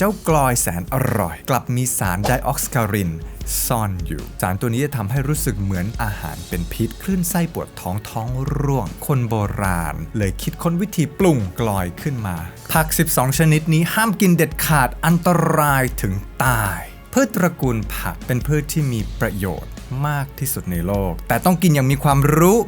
เจ้ากลอยแสนอร่อย กลับมีสารไดออกซิการิน ซ่อนอยู่ สารตัวนี้จะทำให้รู้สึกเหมือนอาหารเป็นพิษคลื่นไส้ปวดท้องท้องร่วง คนโบราณ เลยคิดค้นวิธีปรุงกลอยขึ้นมา ผัก 12 ชนิดนี้ห้ามกินเด็ดขาดอันตรายถึงตาย พืชตระกูลผักเป็นพืชที่มีประโยชน์มากที่สุดในโลก แต่ต้องกินอย่างมีความรู้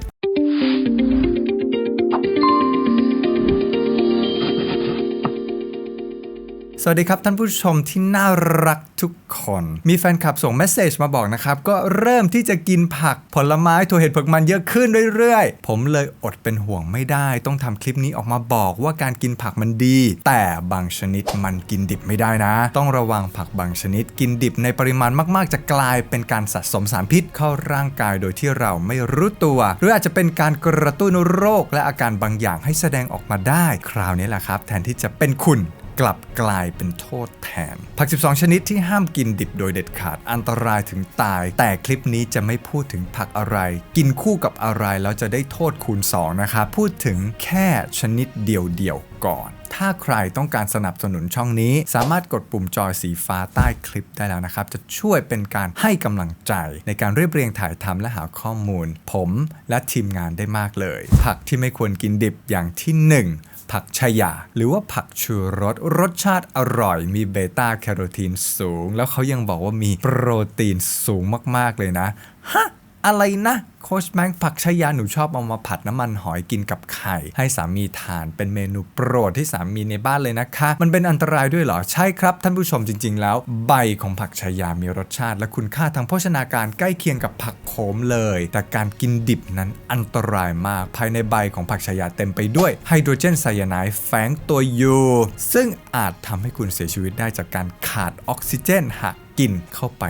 วัสดีครับท่านผู้ชมที่น่ารักทุกคน มีแฟนคลับส่งเมสเซจมาบอกนะครับ ก็เริ่มที่จะกินผักผลไม้ถั่วเห็ดเผือกมันเยอะขึ้นเรื่อยๆ ผมเลยอดเป็นห่วงไม่ได้ ต้องทำคลิปนี้ออกมาบอกว่าการกินผักมันดี แต่บางชนิดมันกินดิบไม่ได้นะ ต้องระวังผักบางชนิด กินดิบในปริมาณมากๆ จะกลายเป็นการสะสมสารพิษเข้าร่างกายโดยที่เราไม่รู้ตัว หรืออาจจะเป็นการกระตุ้นโรคและอาการบางอย่างให้แสดงออกมาได้ คราวนี้แหละครับ แทนที่จะเป็นคุณ กลับกลายเป็นโทษแทน ผัก 12 ชนิดที่ห้ามกินดิบโดยเด็ดขาดอันตรายถึงตาย แต่คลิปนี้จะไม่พูดถึงผักอะไร กินคู่กับอะไรแล้วจะได้โทษคูณ 2 นะครับพูดถึงแค่ชนิดเดียวๆก่อนถ้าใครต้องการสนับสนุนช่องนี้ สามารถกดปุ่มจอยสีฟ้าใต้คลิปได้แล้วนะครับ จะช่วยเป็นการให้กำลังใจ ในการเรียบเรียงถ่ายทำและหาข้อมูล ผมและทีมงานได้มากเลย ผักที่ไม่ควรกินดิบอย่างที่หนึ่ง ผักชายา หรือว่าผักชูรส รสชาติอร่อยมีเบต้าแคโรทีนสูง แล้วเขายังบอกว่ามีโปรตีนสูงมาก ๆ เลยนะ ฮะ อะไรนะโคชแมงผักชายาหนูชอบเอามาผัดน้ำมันหอยกินกับไข่ ให้สามีทานเป็นเมนูโปรดที่สามีในบ้านเลยนะคะ มันเป็นอันตรายด้วยเหรอ ใช่ครับ ท่านผู้ชมจริง ๆ แล้ว ใบของผักชายามีรสชาติ และคุณค่าทางโภชนาการใกล้เคียงกับผัก มเลย แต่การกินดิบนั้นอันตรายมากภายในใบของผักชายาเต็มไปด้วยไฮโดรเจนไซยาไนด์แฝงตัวอยู่ซึ่งอาจทำให้คุณเสียชีวิตได้จากการขาดออกซิเจนหากกินเข้าไป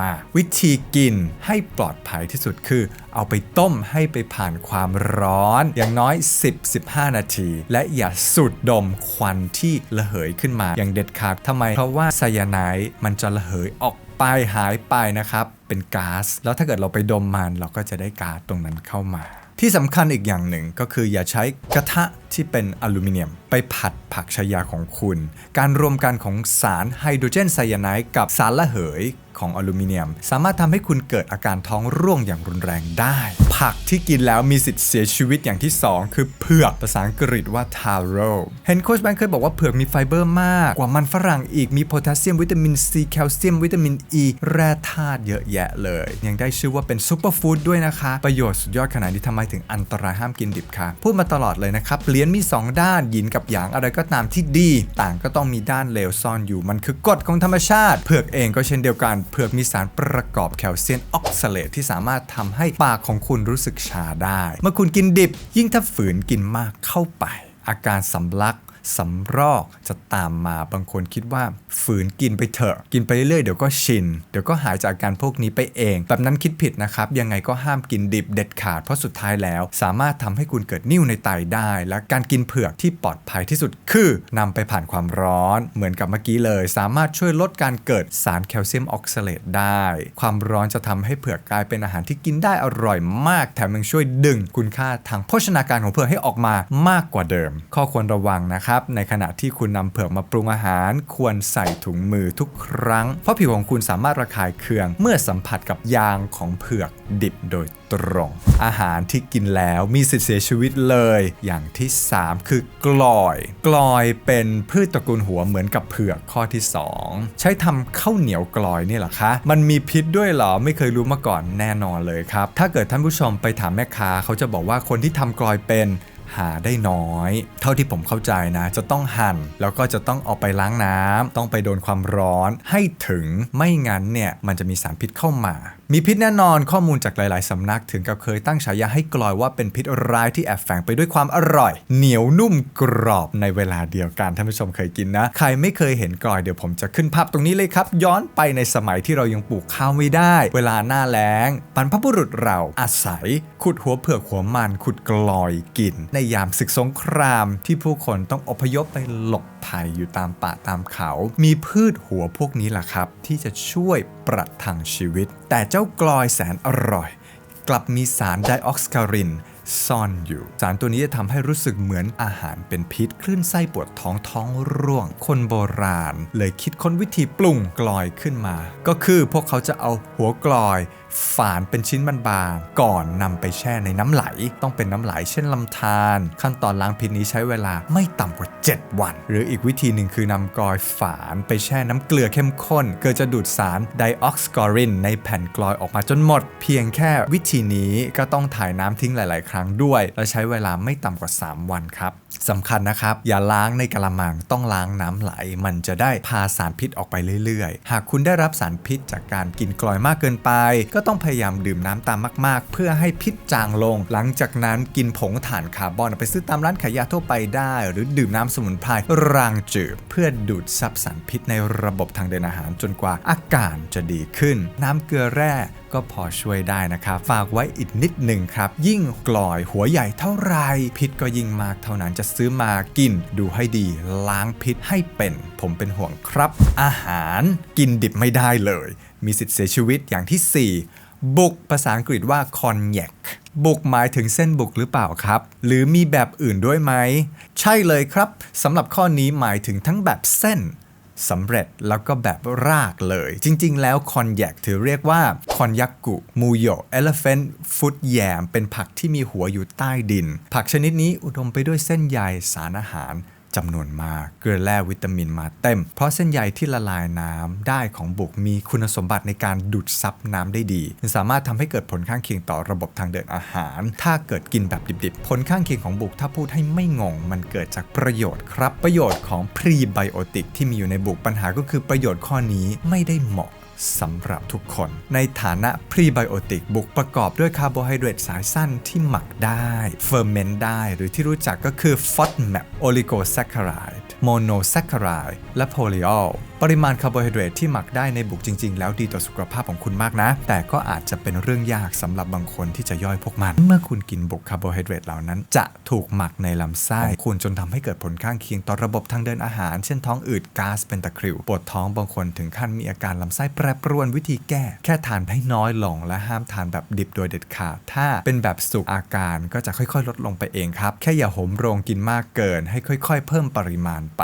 มาก ๆ วิธีกินให้ปลอดภัยที่สุดคือ เอาไปต้มให้ไปผ่านความร้อน อย่างน้อย 10-15 นาที และอย่าสูดดมควันที่ระเหยขึ้นมาอย่างเด็ดขาดทำไม เพราะว่าไซยาไนด์มันจะระเหยออก ไปหายไปนะครับ เป็นก๊าซแล้วถ้าเกิดเราไปดมมันเราก็จะได้ก๊าซตรงนั้นเข้ามา ที่สำคัญอีกอย่างหนึ่งก็คืออย่าใช้กระทะที่เป็นอลูมิเนียม ไปผัดผักชายาของคุณ การรวมกันของสารไฮโดรเจนไซยาไนด์กับสารระเหยของอลูมิเนียม สามารถทำให้คุณเกิดอาการท้องร่วงอย่างรุนแรงได้ ผักที่กินแล้วมีสิทธิ์เสียชีวิตอย่างที่ 2 คือเผือกภาษาอังกฤษว่า taro เห็นโค้ชแบงค์เคยบอกว่าเผือกมีไฟเบอร์มาก กว่ามันฝรั่งอีกมีโพแทสเซียมวิตามินซีแคลเซียมวิตามินอ e, ีแร่ธาตุเยอะแยะเลย ยังได้ชื่อว่าเป็นซูเปอร์ฟู้ดด้วยนะคะ ประโยชน์สุดยอดขนาดนี้ทำไมถึงอันตรายห้ามกินดิบคะพูดมาตลอดเลยนะครับรียญมี 2 ด้านหยินกับหยางอะไรก็ตามที่ดี ต่างก็ต้องมีด้านเลวซ่อนอยู่มันคือกฎของธรรมชาติ เผือกเองก็เช่นเดียวกัน เผือกมีสารประกอบแคลเซียมออกซาเลตที่สามารถทำให้ปากของคุณรู้สึกชาได้ เมื่อคุณกินดิบ ยิ่งถ้าฝืนกินมากเข้าไป อาการสำลัก สำรอกจะตามมาบางคนคิดว่าฝืนกินไปเถอะ กินไปเรื่อยๆเดี๋ยวก็ชิน เดี๋ยวก็หายจากอาการพวกนี้ไปเอง แบบนั้นคิดผิดนะครับ ยังไงก็ห้ามกินดิบเด็ดขาดเพราะสุดท้ายแล้ว สามารถทำให้คุณเกิดนิ่วในไตได้ และการกินเผือกที่ปลอดภัยที่สุดคือนำไปผ่านความร้อน เหมือนกับเมื่อกี้เลย สามารถช่วยลดการเกิดสารแคลเซียมออกซาเลตได้ ความร้อนจะทำให้เผือกกลายเป็นอาหารที่กินได้อร่อยมาก แถมยังช่วยดึงคุณค่าทางโภชนาการของเผือกให้ออกมามากกว่าเดิม ข้อควรระวังนะครับในขณะที่คุณนำเผือกมาปรุงอาหาร ควรใส่ถุงมือทุกครั้ง เพราะผิวของคุณสามารถระคายเคือง เมื่อสัมผัสกับยางของเผือกดิบโดยตรงอาหารที่กินแล้วมีสิทธิเสียชีวิตเลย อย่างที่ 3 คือกลอย กลอยเป็นพืชตระกูลหัวเหมือนกับเผือกข้อที่ 2 ใช้ทำข้าวเหนียวกลอยนี่หรอคะ มันมีพิษด้วยเหรอไม่เคยรู้มาก่อนแน่นอนเลยครับ ถ้าเกิดท่านผู้ชมไปถามแม่ค้าเขาจะบอกว่าคนที่ทำกลอยเป็น หาได้น้อย เท่าที่ผมเข้าใจนะ จะต้องหั่น แล้วก็จะต้องเอาไปล้างน้ำต้องไปโดนความร้อนให้ถึงไม่งั้นเนี่ยมันจะมีสารพิษเข้ามา มีพิษแน่นอนข้อมูลจากหลาย ๆ สำนักถึงกับเคยตั้งฉายาให้กลอยว่าเป็นพิษร้ายที่แอบแฝงไปด้วยความอร่อย เหนียวนุ่มกรอบในเวลาเดียวกันท่านผู้ชมเคยกินนะ ใครไม่เคยเห็นกลอยเดี๋ยวผมจะขึ้นภาพตรงนี้เลยครับ ย้อนไปในสมัยที่เรายังปลูกข้าวไม่ได้ เวลาหน้าแล้งบรรพบุรุษเราอาศัย ขุดหัวเผือกหัวมันขุดกลอยกิน ในยามศึกสงครามที่ผู้คนต้องอพยพไปหลบภัยอยู่ตามป่าตามเขา มีพืชหัวพวกนี้แหละครับ ที่จะช่วยประทังชีวิต แต่เจ้ากลอยแสนอร่อย กลับมีสารไดออกซิคาริน ซ่อนอยู่ สารตัวนี้จะทำให้รู้สึกเหมือนอาหารเป็นพิษ คลื่นไส้ปวดท้องท้องร่วง คนโบราณ เลยคิดค้นวิธีปรุงกลอยขึ้นมา ก็คือพวกเขาจะเอาหัวกลอย ฝานเป็นชิ้นบางๆก่อนนำไปแช่ในน้ำไหล ต้องเป็นน้ำไหลเช่นลำธารขั้นตอนล้างพิษนี้ใช้เวลาไม่ต่ำกว่า 7 วัน หรืออีกวิธีหนึ่งคือนำกลอยฝานไปแช่น้ำเกลือเข้มข้น เกิดจะดูดสารไดออกซิกอรินในแผ่นกลอยออกมาจนหมด เพียงแค่วิธีนี้ก็ต้องถ่ายน้ำทิ้งหลาย ๆ ครั้งด้วย และใช้เวลาไม่ต่ำกว่า 3 วันครับสำคัญนะครับ อย่าล้างในกระมังต้องล้างน้ำไหล มันจะได้พาสารพิษออกไปเรื่อยๆ หากคุณได้รับสารพิษจากการกินกลอยมากเกินไป ก็ต้องพยายามดื่มน้ำตามมากๆ เพื่อให้พิษจางลง หลังจากนั้นกินผงถ่านคาร์บอนไปซื้อตามร้านขายยาทั่วไปได้ หรือดื่มน้ำสมุนไพรรางจืดเพื่อดูดซับสารพิษในระบบทางเดินอาหารจนกว่าอาการจะดีขึ้น น้ำเกลือแร่ก็พอช่วยได้นะครับ ฝากไว้อีกนิดหนึ่งครับ ยิ่งกลอยหัวใหญ่เท่าไรพิษก็ยิ่งมากเท่านั้นจะซื้อมากินดูให้ดีล้างพิษให้เป็น ผมเป็นห่วงครับ อาหารกินดิบไม่ได้เลย มีสิทธิ์เสียชีวิตอย่างที่ 4 บุกภาษาอังกฤษว่าคอนแยกบุกหมายถึงเส้นบุกหรือเปล่าครับ หรือมีแบบอื่นด้วยไหม ใช่เลยครับสำหรับข้อนี้หมายถึงทั้งแบบเส้น สำเร็จแล้วก็แบบรากเลย จริง ๆ แล้วคอนแยกถือเรียกว่าคอนยักกุมูโยเอลเฟนฟุตแยมเป็นผักที่มีหัวอยู่ใต้ดิน ผักชนิดนี้อุดมไปด้วยเส้นใยสารอาหาร จำนวนมาก เกลือแร่วิตามินมาเต็ม เพราะเส้นใยที่ละลายน้ำได้ของบุกมีคุณสมบัติในการดูดซับน้ำได้ดีสามารถทำให้เกิดผลข้างเคียงต่อระบบทางเดินอาหาร ถ้าเกิดกินแบบดิบๆ ผลข้างเคียงของบุกถ้าพูดให้ไม่งง มันเกิดจากประโยชน์ครับ ประโยชน์ของพรีไบโอติกที่มีอยู่ในบุกปัญหาก็คือประโยชน์ข้อนี้ไม่ได้เหมาะ สำหรับทุกคน ในฐานะพรีไบโอติกบุกประกอบด้วยคาร์โบไฮเดรตสายสั้นที่หมักได้เฟอร์เมนต์ได้ หรือที่รู้จักก็คือฟอตแมปโอลิโกแซคคารายโมโนแซคคารายและโพลีออล ปริมาณคาร์โบไฮเดรตที่หมักได้ในบุกจริง ๆ แล้วดีต่อสุขภาพของคุณมากนะ แต่ก็อาจจะเป็นเรื่องยากสำหรับบางคนที่จะย่อยพวกมัน เมื่อคุณกินบุกคาร์โบไฮเดรตเหล่านั้น จะถูกหมักในลำไส้คุณจนทำให้เกิดผลข้างเคียงต่อระบบทางเดินอาหาร เช่นท้องอืดก๊าซเป็นตะคริวปวดท้องบางคนถึงขั้นมีอาการลำไส้แปรปรวนวิธีแก้ แค่ทานให้น้อยลงและห้ามทานแบบดิบโดยเด็ดขาดถ้าเป็นแบบสุกอาการก็จะค่อยๆ ลดลงไปเองครับแค่อย่าโหมโรงกินมากเกิน ให้ค่อย ๆ เพิ่มปริมาณไป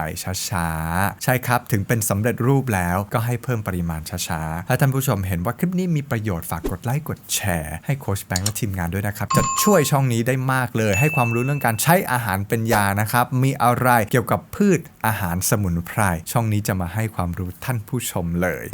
ช้าๆใช่ครับถึงเป็นสำเร็จรูปแล้วก็ให้เพิ่มปริมาณช้าๆ ถ้าท่านผู้ชมเห็นว่าคลิปนี้มีประโยชน์ฝากกดไลค์กดแชร์ให้โค้ชแบงค์และทีมงานด้วยนะครับ จะช่วยช่องนี้ได้มากเลย ให้ความรู้เรื่องการใช้อาหารเป็นยานะครับ มีอะไรเกี่ยวกับพืชอาหารสมุนไพรช่องนี้จะมาให้ความรู้ท่านผู้ชมเลย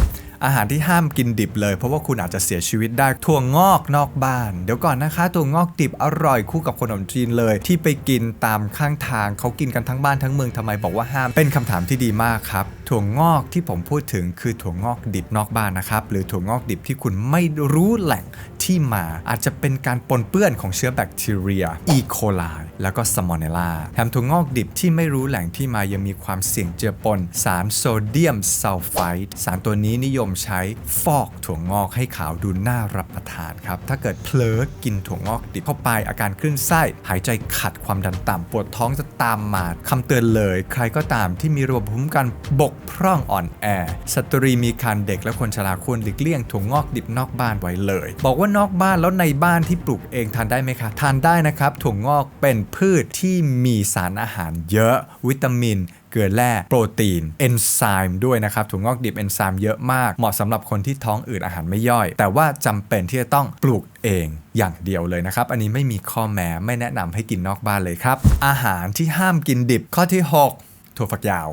อาหารที่ห้ามกินดิบเลย เพราะว่าคุณอาจจะเสียชีวิตได้ถั่วงอกนอกบ้าน เดี๋ยวก่อนนะคะถั่วงอกดิบอร่อยคู่กับขนมจีนเลย ที่ไปกินตามข้างทางเขากินกันทั้งบ้านทั้งเมืองทำไมบอกว่าห้ามเป็นคำถามที่ดีมากครับถั่วงอกที่ผมพูดถึงคือถั่วงอกดิบนอกบ้านนะครับหรือถั่วงอกดิบที่คุณไม่รู้แหล่ง ที่มาอาจจะเป็นการปนเปื้อนของเชื้อแบคทีเรีย อีโคไลแล้วก็สมอเนลาแถมถั่วงอกดิบที่ไม่รู้แหล่งที่มายังมีความเสี่ยงเจือปนสารโซเดียมซัลไฟด์สารตัวนี้นิยมใช้ฟอกถั่วงอกให้ขาวดูน่ารับประทานครับ ถ้าเกิดเผลอกินถั่วงอกดิบเข้าไปอาการคลื่นไส้ หายใจขัดความดันต่ำปวดท้องจะตามมาคำเตือนเลย ใครก็ตามที่มีระบบภูมิคุ้มกันบกพร่องอ่อนแอสตรีมีครรภ์เด็กและคนชราควรหลีกเลี่ยงถั่วงอกดิบนอกบ้านไว้เลย บอกว่านอกบ้านแล้วในบ้านที่ปลูกเองทานได้ไหมคะทานได้นะครับถั่วงอกเป็นพืชที่มีสารอาหารเยอะ วิตามินเกลือแร่โปรตีนเอนไซม์ด้วยนะครับถั่วงอกดิบเอนไซม์เยอะมากเหมาะสำหรับคนที่ท้องอืดอาหารไม่ย่อย แต่ว่าจำเป็นที่จะต้องปลูกเองอย่างเดียวเลยนะครับ อันนี้ไม่มีข้อแม้ไม่แนะนำให้กินนอกบ้านเลยครับ อาหารที่ห้ามกินดิบข้อที่ 6 ถั่วฝักยาว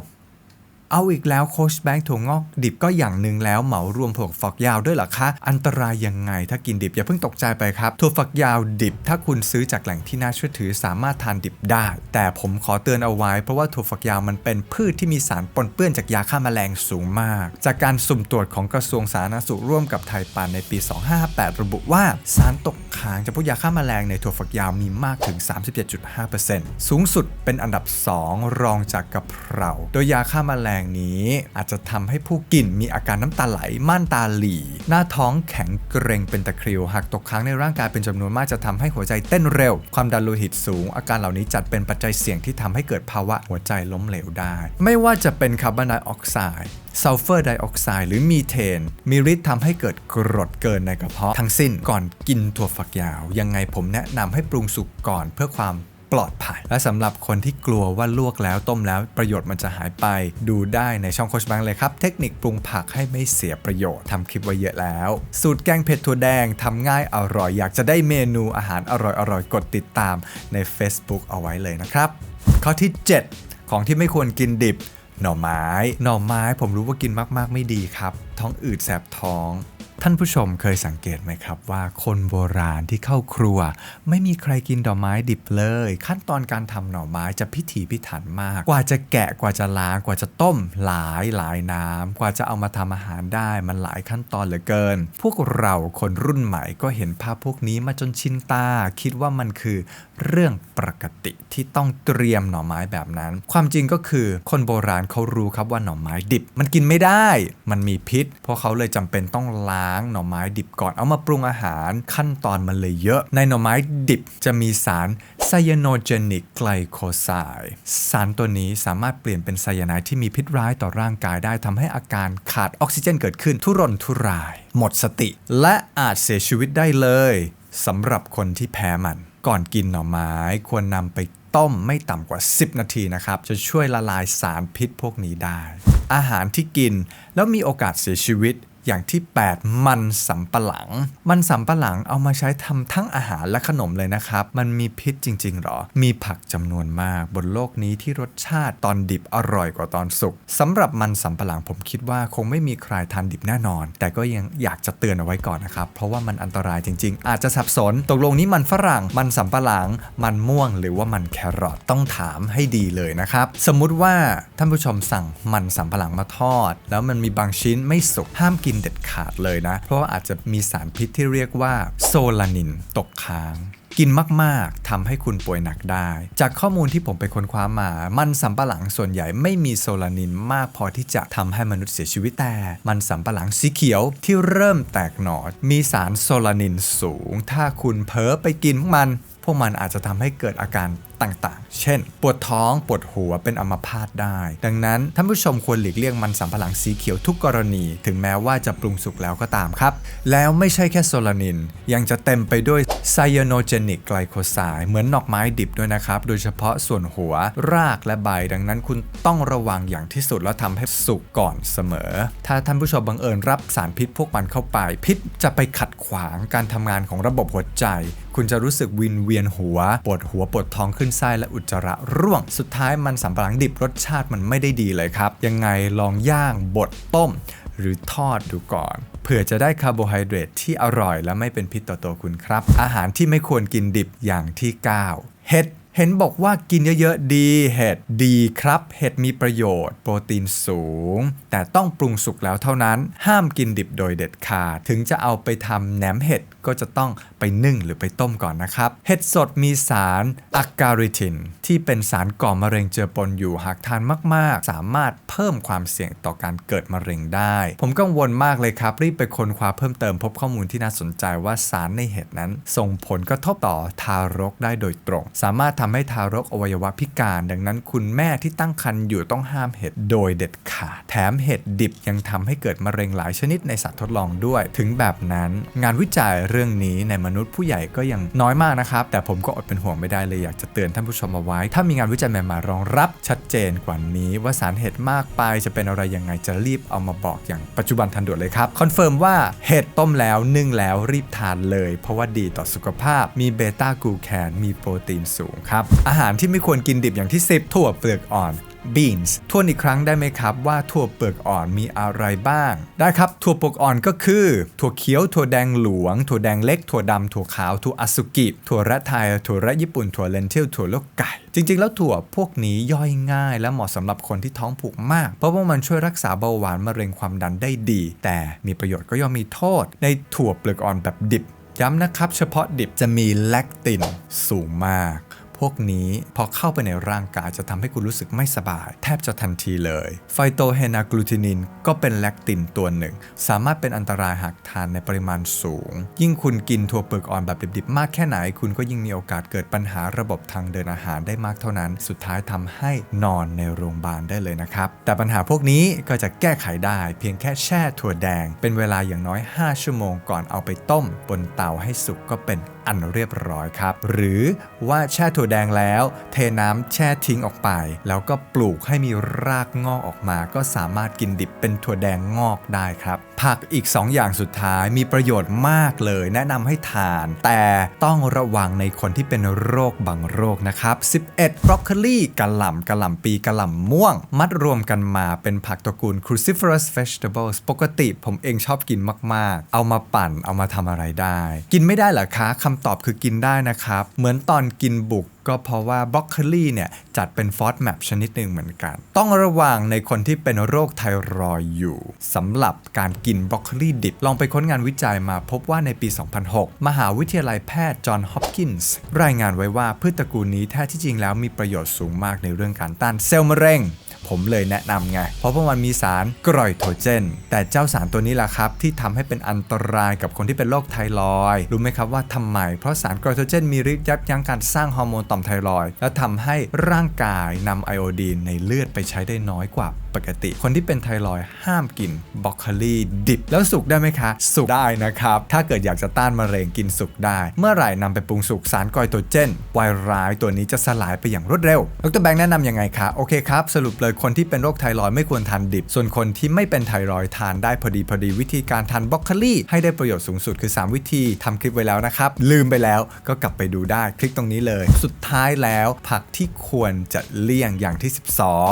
เอาอีกแล้วโคชแบงค์ถั่วงอกดิบก็อย่างหนึ่งแล้วเหมารวมถั่วฝักยาวด้วยหรอคะ อันตรายยังไงถ้ากินดิบอย่าเพิ่งตกใจไปครับถั่วฝักยาวดิบ ถ้าคุณซื้อจากแหล่งที่น่าเชื่อถือสามารถทานดิบได้ แต่ผมขอเตือนเอาไว้ เพราะว่าถั่วฝักยาวมันเป็นพืชที่มีสารปนเปื้อนจากยาฆ่าแมลงสูงมาก จากการสุ่มตรวจของกระทรวงสาธารณสุขร่วมกับไทยปานในปี 2558 ระบุว่าสารตกค้างจากพวกยาฆ่าแมลงในถั่วฝักยาวมีมากถึง 37.5%สูงสุดเป็นอันดับ 2 รองจากกะเพราโดยยาฆ่าแมลงนี้ อาจจะทำให้ผู้กินมีอาการน้ำตาไหล ม่านตาหลีหน้าท้องแข็งเกร็งเป็นตะคริว หากตกค้างในร่างกายเป็นจำนวนมากจะทำให้หัวใจเต้นเร็ว ความดันโลหิตสูง อาการเหล่านี้จัดเป็นปัจจัยเสี่ยงที่ทำให้เกิดภาวะหัวใจล้มเหลวได้ ไม่ว่าจะเป็นคาร์บอนไดออกไซด์ซัลเฟอร์ไดออกไซด์หรือมีเทน มีฤทธิ์ทำให้เกิดกรดเกินในกระเพาะทั้งสิ้นก่อนกินถั่วฝักยาว ยังไงผมแนะนำให้ปรุงสุกก่อนเพื่อความ ปลอดภัย และสำหรับคนที่กลัวว่าลวกแล้วต้มแล้วประโยชน์มันจะหายไป ดูได้ในช่องโคชแบงเลยครับ เทคนิคปรุงผักให้ไม่เสียประโยชน์ทำคลิปไว้เยอะแล้ว สูตรแกงเผ็ดถั่วแดงทำง่ายอร่อย อยากจะได้เมนูอาหารอร่อยๆกดติดตามใน Facebook เอาไว้เลยนะครับ ข้อที่ 7 ของที่ไม่ควรกินดิบหน่อไม้ หน่อไม้ผมรู้ว่ากินมากๆไม่ดีครับ ท้องอืดแสบท้อง ท่านผู้ชมเคยสังเกตไหมครับว่าคนโบราณที่เข้าครัว ไม่มีใครกินดอกไม้ดิบเลย ขั้นตอนการทำหน่อไม้จะพิถีพิถันมาก กว่าจะแกะกว่าจะล้างกว่าจะต้มหลายหลายน้ำกว่าจะเอามาทำอาหารได้มันหลายขั้นตอนเหลือเกิน พวกเราคนรุ่นใหม่ก็เห็นภาพพวกนี้มาจนชินตา คิดว่ามันคือเรื่องปกติที่ต้องเตรียมหน่อไม้แบบนั้น ความจริงก็คือคนโบราณเขารู้ครับว่าหน่อไม้ดิบ มันกินไม่ได้ มันมีพิษเพราะเขาเลยจำเป็นต้องล้างหน่อไม้ดิบก่อนเอามาปรุงอาหารขั้นตอนมันเลยเยอะ ในหน่อไม้ดิบจะมีสารไซยาโนเจนิกไกลโคไซด์สารตัวนี้สามารถเปลี่ยนเป็นไซยาไนด์ที่มีพิษร้ายต่อร่างกายได้ทำให้อาการขาดออกซิเจนเกิดขึ้นทุรนทุราย หมดสติ และอาจเสียชีวิตได้เลยสำหรับคนที่แพ้มัน ก่อนกินหน่อไม้ควรนำไปต้มไม่ต่ำกว่า 10 นาทีนะครับ จะช่วยละลายสารพิษพวกนี้ได้ อาหารที่กินแล้วมีโอกาสเสียชีวิต อย่างที่ 8 มันสำปะหลัง มันสำปะหลังเอามาใช้ทำทั้งอาหารและขนมเลยนะครับ มันมีพิษจริง ๆหรอ มีผักจำนวนมากบนโลกนี้ที่รสชาติตอนดิบอร่อยกว่าตอนสุกสำหรับมันสำปะหลังผมคิดว่าคงไม่มีใครทานดิบแน่นอน แต่ก็ยังอยากจะเตือนเอาไว้ก่อนนะครับ เพราะว่ามันอันตรายจริง ๆ อาจจะสับสน ตกลงนี้มันฝรั่ง มันสำปะหลัง มันม่วงหรือว่ามันแครอทต้องถามให้ดีเลยนะครับ สมมุติว่าท่านผู้ชมสั่งมันสำปะหลังมาทอด แล้วมันมีบางชิ้นไม่สุกห้ามกินเด็ดขาดเลยนะ เพราะว่าอาจจะมีสารพิษที่เรียกว่าโซลานินตกค้างกินมาก ๆทำให้คุณป่วยหนักได้ จากข้อมูลที่ผมไปค้นคว้ามา มันสำปะหลังส่วนใหญ่ไม่มีโซลานินมากพอที่จะทำให้มนุษย์เสียชีวิตแต่ มันสำปะหลังสีเขียวที่เริ่มแตกหนอด มีสารโซลานินสูง ถ้าคุณเผลอไปกินมัน วกมันอาจจะทำให้เกิดอาการต่างๆ เช่น ปวดท้อง ปวดหัว เป็นอัมพาตได้ ดังนั้นท่านผู้ชมควรหลีกเลี่ยงมันสำปะหลังสีเขียวทุกกรณี ถึงแม้ว่าจะปรุงสุกแล้วก็ตามครับ แล้วไม่ใช่แค่โซลานิน ยังจะเต็มไปด้วยไซยาโนเจนิกไกลโคไซด์เหมือนดอกไม้ดิบด้วยนะครับ โดยเฉพาะส่วนหัว รากและใบ ดังนั้นคุณต้องระวังอย่างที่สุดแล้วทำให้สุกก่อนเสมอ ถ้าท่านผู้ชมบังเอิญรับสารพิษพวกมันเข้าไป พิษจะไปขัดขวางการทำงานของระบบหัวใจ คุณจะรู้สึกวินเวียนหัว ปวดหัวปวดท้องขึ้นไส้และอุจจาระร่วง สุดท้ายมันสำปะหลังดิบรสชาติมันไม่ได้ดีเลยครับ ยังไงลองย่างบดต้ม หรือทอดดูก่อนเผื่อจะได้คาร์โบไฮเดรตที่อร่อยและไม่เป็นพิษต่อตัวคุณครับ อาหารที่ไม่ควรกินดิบอย่างที่ 9 เห็ด เห็นบอกว่ากินเยอะๆดี เห็ดดีครับ เห็ดมีประโยชน์ โปรตีนสูง แต่ต้องปรุงสุกแล้วเท่านั้น ห้ามกินดิบโดยเด็ดขาด ถึงจะเอาไปทำแหนมเห็ด ก็จะต้องไปนึ่งหรือไปต้มก่อนนะครับ เห็ดสดมีสารอะการิทิน ที่เป็นสารก่อมะเร็งเจือปนอยู่หากทานมาก ๆ สามารถเพิ่มความเสี่ยงต่อการเกิดมะเร็งได้ ผมกังวลมากเลยครับ รีบไปค้นคว้าเพิ่มเติมพบข้อมูลที่น่าสนใจว่าสารในเห็ดนั้น ส่งผลกระทบต่อทารกได้โดยตรง สามารถทำให้ทารกอวัยวะพิการ ดังนั้นคุณแม่ที่ตั้งครรภ์อยู่ต้องห้ามเห็ดโดยเด็ดขาด แถมเห็ดดิบยังทำให้เกิดมะเร็งหลายชนิดในสัตว์ทดลองด้วย ถึงแบบนั้น งานวิจัยเรื่องนี้ในมนุษย์ผู้ใหญ่ก็ยังน้อยมากนะครับ แต่ผมก็อดเป็นห่วงไม่ได้เลยอยากจะเตือนท่านผู้ชมเอาไว้ ถ้ามีงานวิจัยใหม่มารองรับชัดเจนกว่านี้ว่าสารเห็ดมากไปจะเป็นอะไรยังไงจะรีบเอามาบอกอย่างปัจจุบันทันด่วนเลยครับคอนเฟิร์มว่าเห็ดต้มแล้วนึ่งแล้วรีบทานเลย เพราะว่าดีต่อสุขภาพมีเบต้ากลูแคนมีโปรตีนสูงครับอาหารที่ไม่ควรกินดิบอย่างที่ 10 ถั่วเปลือกอ่อน beans ทวนอีกครั้งได้ไหมครับว่าถั่วเปลือกอ่อนมีอะไรบ้าง ได้ครับ ถั่วเปลือกอ่อนก็คือ ถั่วเขียว ถั่วแดงหลวง ถั่วแดงเล็ก ถั่วดำถั่วขาว ถั่วอสุกิ ถั่วระไทย ถั่วระญี่ปุ่น ถั่วเลนทิล ถั่วลูกไก่ จริง ๆ แล้วถั่วพวกนี้ย่อยง่าย และเหมาะสำหรับคนที่ท้องผูกมาก เพราะว่ามันช่วยรักษาเบาหวานมะเร็งความดันได้ดี แต่มีประโยชน์ก็ย่อมมีโทษ ในถั่วเปลือกอ่อนแบบดิบ ย้ำนะครับ เฉพาะดิบจะมีแลคตินสูงมาก พวกนี้พอเข้าไปในร่างกายจะทำให้คุณรู้สึกไม่สบาย แทบจะทันทีเลยไฟโตเฮนากลูทินินก็เป็นแลคตินตัวหนึ่ง สามารถเป็นอันตรายหากทานในปริมาณสูง ยิ่งคุณกินถั่วเปลือกอ่อนแบบดิบๆ มากแค่ไหน คุณก็ยิ่งมีโอกาสเกิดปัญหาระบบทางเดินอาหารได้มากเท่านั้น สุดท้ายทำให้นอนในโรงพยาบาลได้เลยนะครับ แต่ปัญหาพวกนี้ก็จะแก้ไขได้ เพียงแค่แช่ถั่วแดง เป็นเวลาอย่างน้อย 5 ชั่วโมงก่อนเอาไปต้ม บนเตาให้สุกก็เป็น อันเรียบร้อยครับ หรือว่าแช่ถั่วแดงแล้ว เทน้ำแช่ทิ้งออกไป แล้วก็ปลูกให้มีรากงอกออกมา ก็สามารถกินดิบเป็นถั่วแดงงอกได้ครับ ผักอีก 2 อย่างสุดท้ายมีประโยชน์มากเลย แนะนำให้ทาน แต่ต้องระวังในคนที่เป็นโรคบางโรคนะครับ 11บรอกโคลีกะหล่ำกะหล่ำปีกะหล่ำม่วง มัดรวมกันมาเป็นผักตระกูล cruciferous vegetables ปกติผมเองชอบกินมาก ๆ เอามาปั่นเอามาทำอะไรได้ กินไม่ได้เหรอคะคำตอบคือกินได้นะครับ เหมือนตอนกินบุก ก็เพราะว่าบรอกโคลีเนี่ยจัดเป็นฟอสแมปชนิดหนึ่งเหมือนกัน ต้องระวังในคนที่เป็นโรคไทรอยด์อยู่สำหรับการกินบรอกโคลีดิบ ลองไปค้นงานวิจัยมาพบว่าในปี 2006 มหาวิทยาลัยแพทย์จอห์นฮอปกินส์รายงานไว้ว่าพืชตระกูลนี้แท้ที่จริงแล้วมีประโยชน์สูงมากในเรื่องการต้านเซลล์มะเร็ง ผมเลยแนะนำไง เพราะว่ามันมีสารกรอยโทเจน แต่เจ้าสารตัวนี้ล่ะครับ ที่ทำให้เป็นอันตรายกับคนที่เป็นโรคไทรอย รู้ไหมครับว่าทำไม เพราะสารกรอยโทเจนมีฤทธิ์ยับยั้งการสร้างฮอร์โมนต่อมไทรอย และทำให้ร่างกายนำไอโอดีนในเลือดไปใช้ได้น้อยกว่าปกติ คนที่เป็นไทรอยห้ามกินบรอกโคลีดิบ แล้วสุกได้ไหมคะ สุกได้นะครับ ถ้าเกิดอยากจะต้านมะเร็งกินสุกได้ เมื่อไหร่นำไปปรุงสุกสารกอยโตเจนไวร้ายตัวนี้จะสลายไปอย่างรวดเร็วดรแบงค์แนะนำยังไงคะโอเคครับ สรุปเลยคนที่เป็นโรคไทรอยไม่ควรทานดิบ ส่วนคนที่ไม่เป็นไทรอยทานได้พอดีพอดีวิธีการทานบรอกโคลีให้ได้ประโยชน์สูงสุดคือ 3 วิธีทำคลิปไว้แล้วนะครับลืมไปแล้วก็กลับไปดูได้คลิกตรงนี้เลย สุดท้ายแล้วผักที่ควรจะเลี่ยงอย่างที่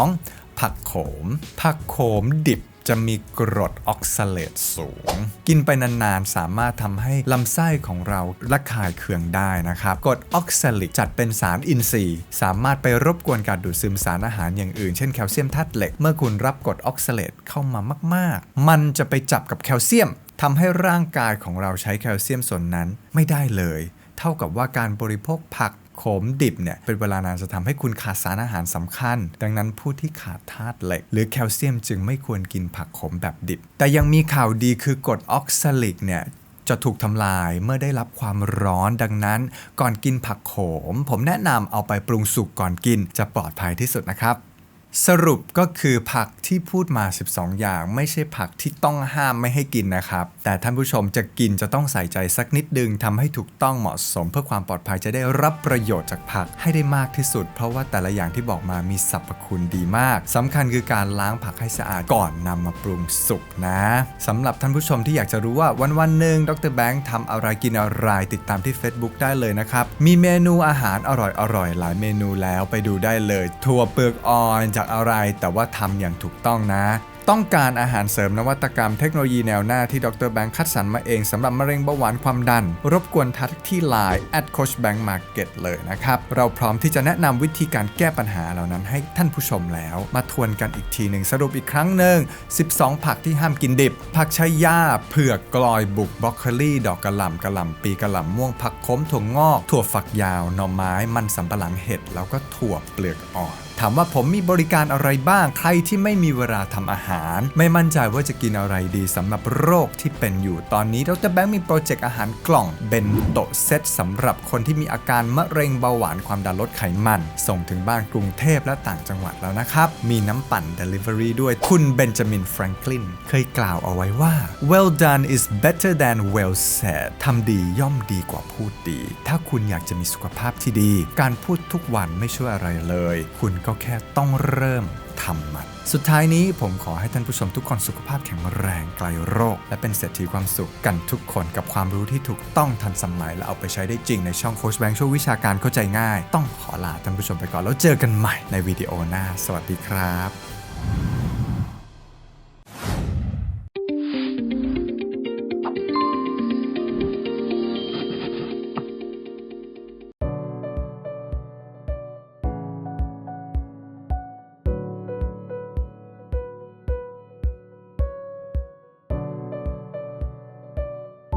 12 ผักโขม ผักโขมดิบจะมีกรดออกซาเลตสูง กินไปนานๆ สามารถทำให้ลำไส้ของเราระคายเคืองได้นะครับ กรดออกซาลิกจัดเป็นสารอินทรีย์ สามารถไปรบกวนการดูดซึมสารอาหารอย่างอื่น เช่นแคลเซียมธาตุเหล็ก เมื่อคุณรับกรดออกซาเลตเข้ามามาก ๆ มันจะไปจับกับแคลเซียมทำให้ร่างกายของเราใช้แคลเซียมส่วนนั้นไม่ได้เลย เท่ากับว่าการบริโภคผัก ขมดิบเนี่ยเป็นเวลานานจะทำให้คุณขาดสารอาหารสำคัญ ดังนั้นผู้ที่ขาดธาตุเหล็ก หรือแคลเซียมจึงไม่ควรกินผักขมแบบดิบ แต่ยังมีข่าวดีคือกรดออกซาลิกเนี่ยจะถูกทำลายเมื่อได้รับความร้อนดังนั้น ก่อนกินผักโขม ผมแนะนำเอาไปปรุงสุกก่อนกินจะปลอดภัยที่สุดนะครับ สรุปก็คือผักที่พูดมา 12 อย่าง ไม่ใช่ผักที่ต้องห้ามไม่ให้กินนะครับ แต่ท่านผู้ชมจะกินจะต้องใส่ใจสักนิดดึงทำให้ถูกต้องเหมาะสม เพื่อความปลอดภัยจะได้รับประโยชน์จากผักให้ได้มากที่สุด เพราะว่าแต่ละอย่างที่บอกมามีสรรพคุณดีมากสำคัญคือการล้างผักให้สะอาดก่อนนำมาปรุงสุกนะสำหรับท่านผู้ชมที่อยากจะรู้ว่าวันวันหนึ่งดรแบงค์ทำอะไรกินอะไรติดตามที่ Facebook ได้เลยนะครับมีเมนูอาหารอร่อยๆหลายเมนูแล้วไปดูได้เลยถั่วเปลือกอ่อนจากอะไร แต่ว่าทำอย่างถูกต้องนะ ต้องการอาหารเสริมนวัตกรรมเทคโนโลยีแนวหน้าที่ดรแบงค์คัดสรรมาเองสำหรับมะเร็งเบาหวานความดัน รบกวนทักที่ Line at coach bank market เลยนะครับ เราพร้อมที่จะแนะนำวิธีการแก้ปัญหาเหล่านั้นให้ท่านผู้ชมแล้ว มาทวนกันอีกทีหนึ่งสรุปอีกครั้งหนึ่ง 12 ผักที่ห้ามกินดิบ ผักชะย่าเผือกกลอยบุกบรอกโคลีดอกกระหล่ำกระหล่ำปีกระหล่ำม่วงผักค้มถั่วงอก ถั่วฝักยาวหน่อไม้มันสำปะหลังเห็ดแล้วก็ถั่วเปลือกอ่อนถามว่าผมมีบริการอะไรบ้าง ใครที่ไม่มีเวลาทำอาหาร ไม่มั่นใจว่าจะกินอะไรดีสำหรับโรคที่เป็นอยู่ตอนนี้ดรแบงค์มีโปรเจกต์อาหารกล่องเบนโตเซตสำหรับคนที่มีอาการมะเร็งเบาหวานความดันลดไขมัน ส่งถึงบ้านกรุงเทพและต่างจังหวัดแล้วนะครับ มีน้ำปั่น Delivery ด้วยคุณเบนจามินแฟรงคลินเคยกล่าวเอาไว้ว่า well done is better than well said ทำดีย่อมดีกว่าพูดดี ถ้าคุณอยากจะมีสุขภาพที่ดี การพูดทุกวันไม่ช่วยอะไรเลย คุณก็แค่ต้องเริ่มทำมัน สุดท้ายนี้ผมขอให้ท่านผู้ชมทุกคนสุขภาพแข็งแรงไกลโรค และเป็นเศรษฐีความสุขกันทุกคนกับความรู้ที่ถูกต้องทันสมัย และเอาไปใช้ได้จริงในช่องโคชแบงค์ช่วยวิชาการเข้าใจง่าย ต้องขอลาท่านผู้ชมไปก่อนแล้วเจอกันใหม่ในวิดีโอหน้า สวัสดีครับ